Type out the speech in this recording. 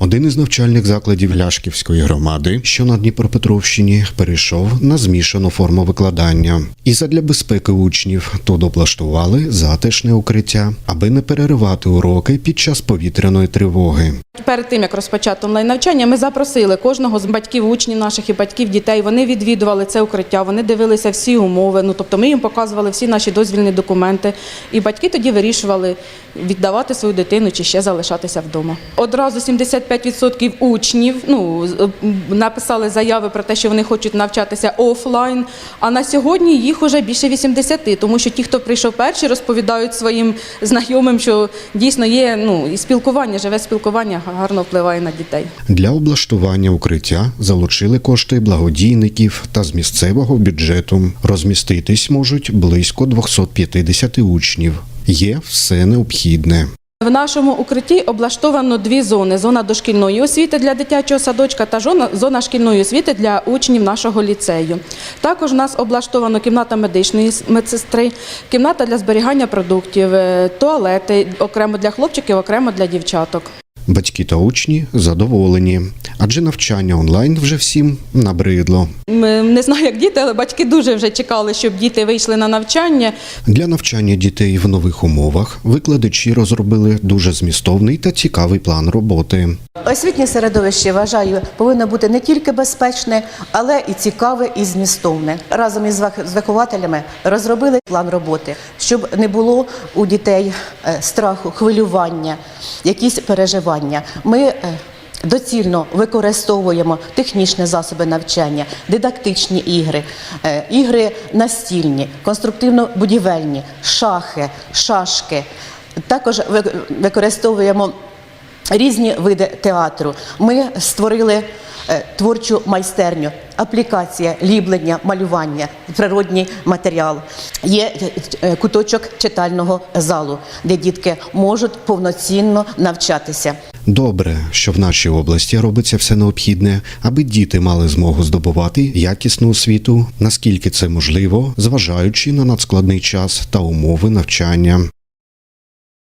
Один із навчальних закладів Ляшківської громади, що на Дніпропетровщині, перейшов на змішану форму викладання. І задля безпеки учнів тут облаштували затишне укриття, аби не переривати уроки під час повітряної тривоги. Перед тим як розпочати онлайн навчання, ми запросили кожного з батьків, учнів наших і батьків дітей. Вони відвідували це укриття, вони дивилися всі умови. Ну тобто, ми їм показували всі наші дозвільні документи. І батьки тоді вирішували віддавати свою дитину чи ще залишатися вдома. Одразу 75% учнів ну написали заяви про те, що вони хочуть навчатися офлайн. А на сьогодні їх уже більше 80, тому що ті, хто прийшов перші, розповідають своїм знайомим, що дійсно є ну і спілкування, живе спілкування гарно впливає на дітей. Для облаштування укриття залучили кошти благодійників та з місцевого бюджету. Розміститись можуть близько 250 учнів. Є все необхідне. В нашому укритті облаштовано дві зони: зона дошкільної освіти для дитячого садочка та зона, шкільної освіти для учнів нашого ліцею. Також у нас облаштовано кімната медичної медсестри, кімната для зберігання продуктів, е, туалети окремо для хлопчиків, окремо для дівчаток. Батьки та учні задоволені, адже навчання онлайн вже всім набридло. Ми не знаю, як діти, але батьки дуже вже чекали, щоб діти вийшли на навчання. Для навчання дітей в нових умовах викладачі розробили дуже змістовний та цікавий план роботи. Освітнє середовище вважаю повинно бути не тільки безпечне, але і цікаве і змістовне. Разом із вихователями розробили план роботи, щоб не було у дітей е, страху, хвилювання, якісь переживання. Ми е, Доцільно використовуємо технічні засоби навчання, дидактичні ігри, е, ігри настільні, конструктивно-будівельні, шахи, шашки. Також використовуємо різні види театру. Ми створили творчу майстерню, аплікація, ліблення, малювання, природній матеріал. Є е, куточок читального залу, де дітки можуть повноцінно навчатися. Добре, що в нашій області робиться все необхідне, аби діти мали змогу здобувати якісну освіту, наскільки це можливо, зважаючи на надскладний час та умови навчання.